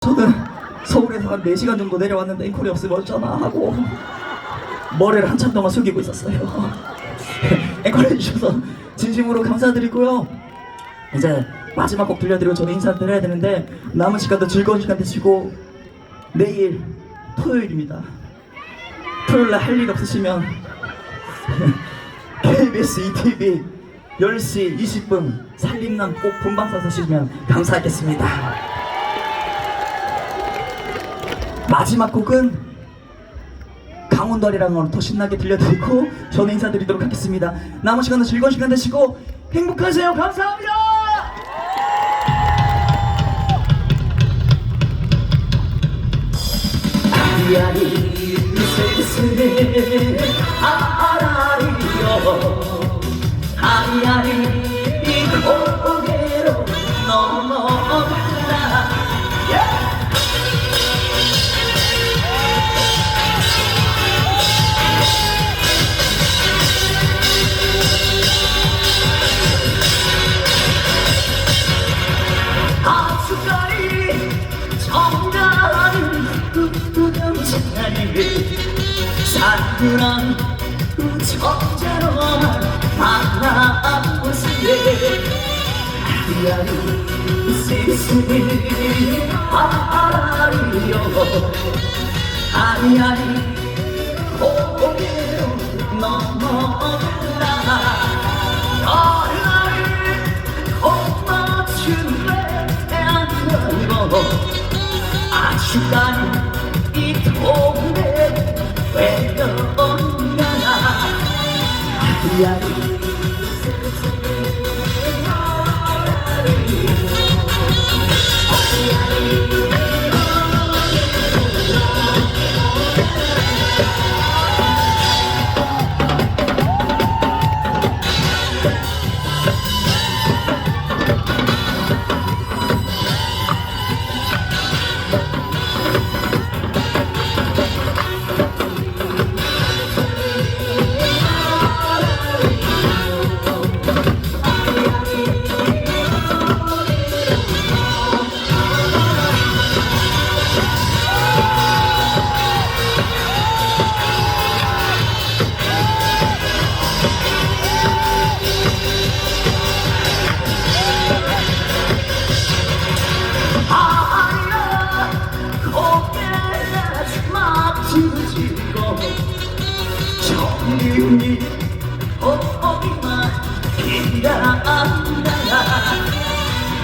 저는 서울에서 한 4시간 정도 내려왔는데 앵콜이 없으면 어쩌나 하고 머리를 한참 동안 숙이고 있었어요. 앵콜 해주셔서 진심으로 감사드리고요. 이제 마지막 곡 들려드리고 저는 인사드려야 되는데 남은 시간도 즐거운 시간 되시고 내일 토요일입니다. 토요일날 할 일 없으시면 KBS ETV 10시 20분 살림남 꼭 본방사수 시면 감사하겠습니다. 마지막 곡은 강원도리랑으로 더 신나게 들려드리고 저는 인사드리도록 하겠습니다. 남은 시간도 즐거운 시간 되시고 행복하세요. 감사합니다. 아리아리 그런 우정자로만 만나보시네 아리아리 세상에 아리요. 아리아리 고 아 정윤이 어디만 기다란다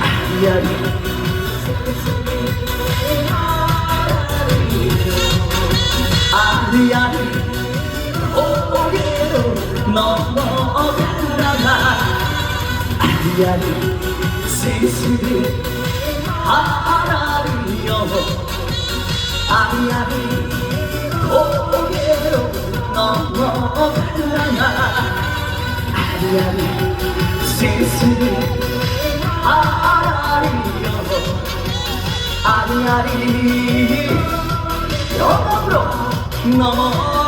아야리. 아리 아리. 고개로 넘어간다 아리아리. 세상에 아라리요. 아리아리. 고개 아리아리 세상에 아라리요 아리아리 영업으로 넘어